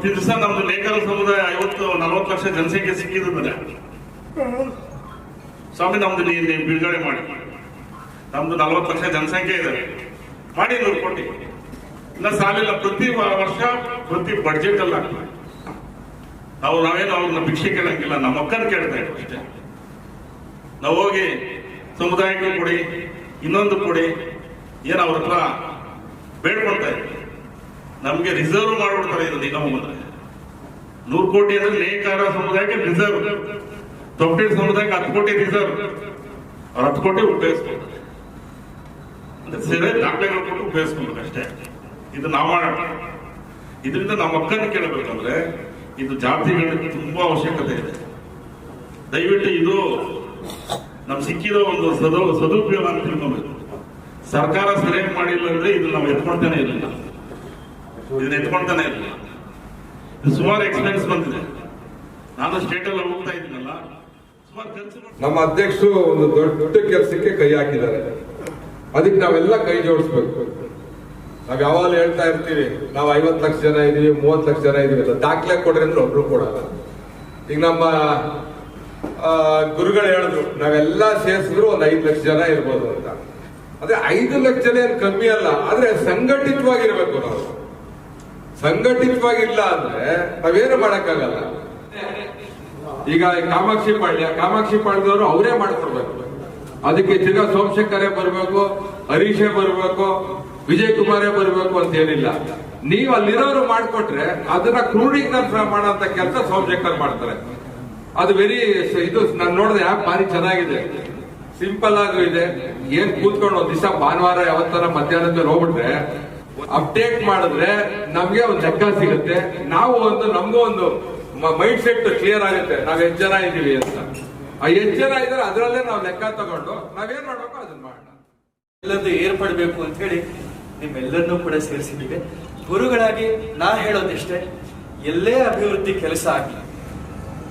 ಇವತ್ತು ದಿವಸ ನಮ್ದು ಲೇಖನ ಸಮುದಾಯ ಐವತ್ತು ನಲವತ್ತು ಲಕ್ಷ ಜನಸಂಖ್ಯೆ ಸಿಕ್ಕಿದ್ರೆ ಸ್ವಾಮಿ, ನಮ್ದು ನೀವು ಬಿಡುಗಡೆ ಮಾಡಿ. ನಮ್ದು ನಲ್ವತ್ತು ಲಕ್ಷ ಜನಸಂಖ್ಯೆ ಇದೆ. ಮಾಡಿ ನೂರು ಕೋಟಿ ಇನ್ನ ಸಾಲಿಲ್ಲ, ಪ್ರತಿ ವರ್ಷ ಪ್ರತಿ ಬಡ್ಜೆಟ್ ಅಲ್ಲ. ನಾವು ನಾವೇನು ಅವ್ರನ್ನ ಭಿಕ್ಷೆ ಕೇಳಂಗಿಲ್ಲ. ನಮ್ಮ ಅಕ್ಕನ ಕೇಳ್ತಾ ಇದ್ದೀವಿ ಅಷ್ಟೇ. ನಾವು ಹೋಗಿ ಸಮುದಾಯಕ್ಕೆ ಕೊಡಿ, ಇನ್ನೊಂದು ಕೊಡಿ, ಏನು ಅವ್ರ ಹತ್ರ ಬೇಡ್ಕೊಳ್ತಾ ಇದ್ದೀವಿ ನಮ್ಗೆ ರಿಸರ್ವ್ ಮಾಡ್ಬಿಡ್ತಾರೆ ಇದು ನಿಗಮ ಬಂದ್ರೆ ನೂರು ಕೋಟಿ ಅಂದ್ರೆ ನೇಕಾರ ಸಮುದಾಯಕ್ಕೆ ರಿಸರ್ವ್ ತೊಟ್ಟಿ ಸಮುದಾಯಕ್ಕೆ ಹತ್ತು ಕೋಟಿ ರಿಸರ್ವ್ ಅವ್ರ ಹತ್ತು ಕೋಟಿ ಉಪಯೋಗಿಸ್ಕೊಂಡ್ರೆ ದಾಖಲೆಗಳು ಕೊಟ್ಟು ಉಪಯೋಗಿಸ್ಕೊಂಡ್ರೆ ಅಷ್ಟೇ. ಇದು ನಾವು ಮಾಡೋಣ ಇದರಿಂದ ನಮ್ಮ ಕೇಳಬೇಕು ಕೇಳಬೇಕಂದ್ರೆ ಇದು ಜಾತಿಗಳಿಗೆ ತುಂಬಾ ಅವಶ್ಯಕತೆ ಇದೆ. ದಯವಿಟ್ಟು ಇದು ನಮ್ ಸಿಕ್ಕಿರೋ ಒಂದು ಸದು, ಸದುಪಯೋಗ ಅಂತ ತಿಳ್ಕೊಬೇಕು. ಸರ್ಕಾರ ಸರಿಯಾಗಿ ಮಾಡಿಲ್ಲ ಅಂದ್ರೆ ಇದು ನಾವು ಎತ್ಕೊಳ್ತಾನೆ ಇರಲಿಲ್ಲ ಇದನ್ನ ಎತ್ಕೊಳ್ತಾನೆ ಇರಲಿಲ್ಲ ಸುಮಾರು ಎಕ್ಸ್ಪೆನ್ಸ್ ಬಂದಿದೆ. ನಾನು ಸ್ಟೇಟ್ ಅಲ್ಲಿ ಹೋಗ್ತಾ ಇದ್ದೀನಲ್ಲ ನಮ್ಮ ಅಧ್ಯಕ್ಷರು ಒಂದು ದೊಡ್ಡ ಕೆಲಸಕ್ಕೆ ಕೈ ಹಾಕಿದ್ದಾರೆ. ಅದಕ್ಕೆ ನಾವೆಲ್ಲ ಕೈ ಜೋಡಿಸ್ಬೇಕು. ನಾವ್ ಯಾವಾಗಲೂ ಹೇಳ್ತಾ ಇರ್ತೀವಿ, ನಾವು ಐವತ್ತು ಲಕ್ಷ ಜನ ಇದೀವಿ, ಮೂವತ್ತು ಲಕ್ಷ ಜನ ಇದೀವಿ ಅಂತ ದಾಖಲೆ ಕೊಡ್ರಿ ಅಂದ್ರೆ ಒಬ್ರು ಕೊಡಲ್ಲ. ಈಗ ನಮ್ಮ ಗುರುಗಳು ಹೇಳಿದ್ರು, ನಾವೆಲ್ಲ ಸೇರಿಸಿದ್ರು ಒಂದು ಐದು ಲಕ್ಷ ಜನ ಇರ್ಬೋದು ಅಂತ. ಅದೇ ಐದು ಲಕ್ಷ ಜನ ಏನು ಕಮ್ಮಿ ಅಲ್ಲ, ಆದ್ರೆ ಸಂಘಟಿತವಾಗಿರ್ಬೇಕು ನಾವು. ಸಂಘಟಿತವಾಗಿಲ್ಲ ಅಂದ್ರೆ ನಾವೇನು ಮಾಡಕ್ಕಾಗಲ್ಲ. ಈಗ ಕಾಮಾಕ್ಷಿ ಪಾಳ್ಯ, ಕಾಮಾಕ್ಷಿ ಪಾಳ್ಯದವರು ಅವರೇ ಮಾಡ್ಕೊಡ್ಬೇಕು. ಅದಕ್ಕೆ ತಿರ್ಗಾ ಸೋಮಶೇಖರೇ ಬರಬೇಕು, ಹರೀಶೆ ಬರಬೇಕು ವಿಜಯ್ ಕುಮಾರೇ ಬರಬೇಕು ಅಂತ ಏನಿಲ್ಲ. ನೀವು ಅಲ್ಲಿರೋರು ಮಾಡ್ಕೊಟ್ರೆ ಅದನ್ನ ಪ್ರಮಾಣ ಮಾಡೋಂತ ಕೆಲಸ ಸೋಮಶೇಖರ್ ಮಾಡ್ತಾರೆ. ಅದು ವೆರಿ ಇದು ನಾನು ನೋಡಿದೆ ಆಪ್ ಭಾರಿ ಚೆನ್ನಾಗಿದೆ. ಸಿಂಪಲ್ ಆಗೂ ಇದೆ. ಏನ್ ಕೂತ್ಕೊಂಡು ಒಂದ್ ದಿವಸ ಭಾನುವಾರ ಯಾವತ್ತಾರ ಮಧ್ಯಾಹ್ನದ ಹೋಗ್ಬಿಟ್ರೆ ಅಪ್ಡೇಟ್ ಮಾಡಿದ್ರೆ ನಮ್ಗೆ ಒಂದು ಲೆಕ್ಕ ಸಿಗುತ್ತೆ. ನಾವು ಒಂದು, ನಮಗೂ ಒಂದು ಮೈಂಡ್ ಸೆಟ್ ಕ್ಲಿಯರ್ ಆಗುತ್ತೆ. ನಾವ್ ಎಷ್ಟು ಜನ ಇದೀವಿ ಅಂತ. ಆ ಎಷ್ಟು ಜನ ಇದ್ರೆ ಅದರಲ್ಲೇ ನಾವು ಲೆಕ್ಕ ತಗೊಂಡು ನಾವೇನ್ ಮಾಡ್ಬೇಕು ಅದನ್ನ ಮಾಡೋಣ. ಎಲ್ಲದೂ ಏರ್ಪಡಬೇಕು ಅಂತ ಹೇಳಿ ನಿಮ್ಮೆಲ್ಲರನ್ನೂ ಕೂಡ ಸೇರಿಸಿದ್ದೀವಿ ಗುರುಗಳಾಗಿ ನಾ ಹೇಳೋದಿಷ್ಟೇ, ಎಲ್ಲೇ ಅಭಿವೃದ್ಧಿ ಕೆಲಸ ಆಗಲಿ,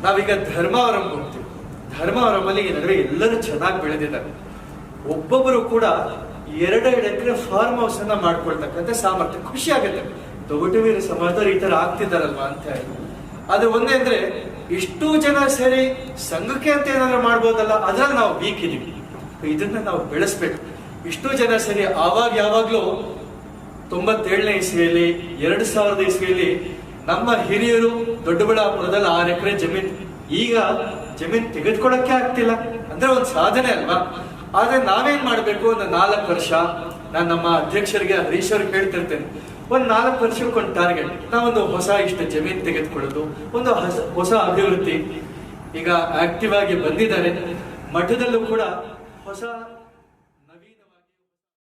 ನಾವೀಗ ಧರ್ಮಾವರಂ ಹೋಗ್ತೀವಿ. ಧರ್ಮ ಈ ನಡುವೆ ಎಲ್ಲರೂ ಚೆನ್ನಾಗಿ ಬೆಳೆದಿದ್ದಾರೆ. ಒಬ್ಬೊಬ್ಬರು ಕೂಡ ಎರಡೆರಡು ಎಕರೆ ಫಾರ್ಮ್ ಹೌಸ್ ಅನ್ನ ಮಾಡ್ಕೊಳ್ತಕ್ಕಂಥ ಸಾಮರ್ಥ್ಯ. ಖುಷಿ ಆಗುತ್ತೆ. ತೊಗಟುವೀರ ಸಮಾಜದವ್ರು ಈ ತರ ಆಗ್ತಿದ್ದಾರಲ್ವಾ ಅಂತ ಹೇಳಿ. ಅದು ಒಂದೇ ಅಂದ್ರೆ ಇಷ್ಟು ಜನ ಸೇರಿ ಸಂಘಕ್ಕೆ ಅಂತ ಏನಾದ್ರು ಮಾಡ್ಬೋದಲ್ಲ, ಅದ್ರಲ್ಲಿ ನಾವು ವೀಕ್ ಇದೀವಿ. ಇದನ್ನ ನಾವು ಬೆಳೆಸ್ಬೇಕು. ಇಷ್ಟು ಜನ ಸೇರಿ ಆವಾಗ ಯಾವಾಗ್ಲೂ ತೊಂಬತ್ತೇಳನೇ ಇಸ್ವಿಯಲ್ಲಿ, ಎರಡು ಸಾವಿರದ ಇಸ್ವಿಯಲ್ಲಿ ನಮ್ಮ ಹಿರಿಯರು ದೊಡ್ಡಬಳ್ಳಾಪುರದಲ್ಲಿ ಆರು ಎಕರೆ ಜಮೀನ್. ಈಗ ಜಮೀನ್ ತೆಗೆದುಕೊಳ್ಳಕ್ಕೆ ಆಗ್ತಿಲ್ಲ. ಅಂದ್ರೆ ಒಂದು ಸಾಧನೆ ಅಲ್ವಾ? ಆದ್ರೆ ನಾವೇನ್ ಮಾಡಬೇಕು ಒಂದು ನಾಲ್ಕು ವರ್ಷ ನಾನು ನಮ್ಮ ಅಧ್ಯಕ್ಷರಿಗೆ ಹರೀಶ್ ಅವ್ರಿಗೆ ಹೇಳ್ತಿರ್ತೇನೆ. ಒಂದ್ ನಾಲ್ಕು ವರ್ಷಕ್ಕೊಂದು ಟಾರ್ಗೆಟ್ ನಾವೊಂದು ಹೊಸ ಇಷ್ಟು ಜಮೀನು ತೆಗೆದುಕೊಳ್ಳೋದು, ಒಂದು ಹೊಸ ಹೊಸ ಅಭಿವೃದ್ಧಿ. ಈಗ ಆಕ್ಟಿವ್ ಆಗಿ ಬಂದಿದ್ದಾರೆ. ಮಠದಲ್ಲೂ ಕೂಡ ಹೊಸ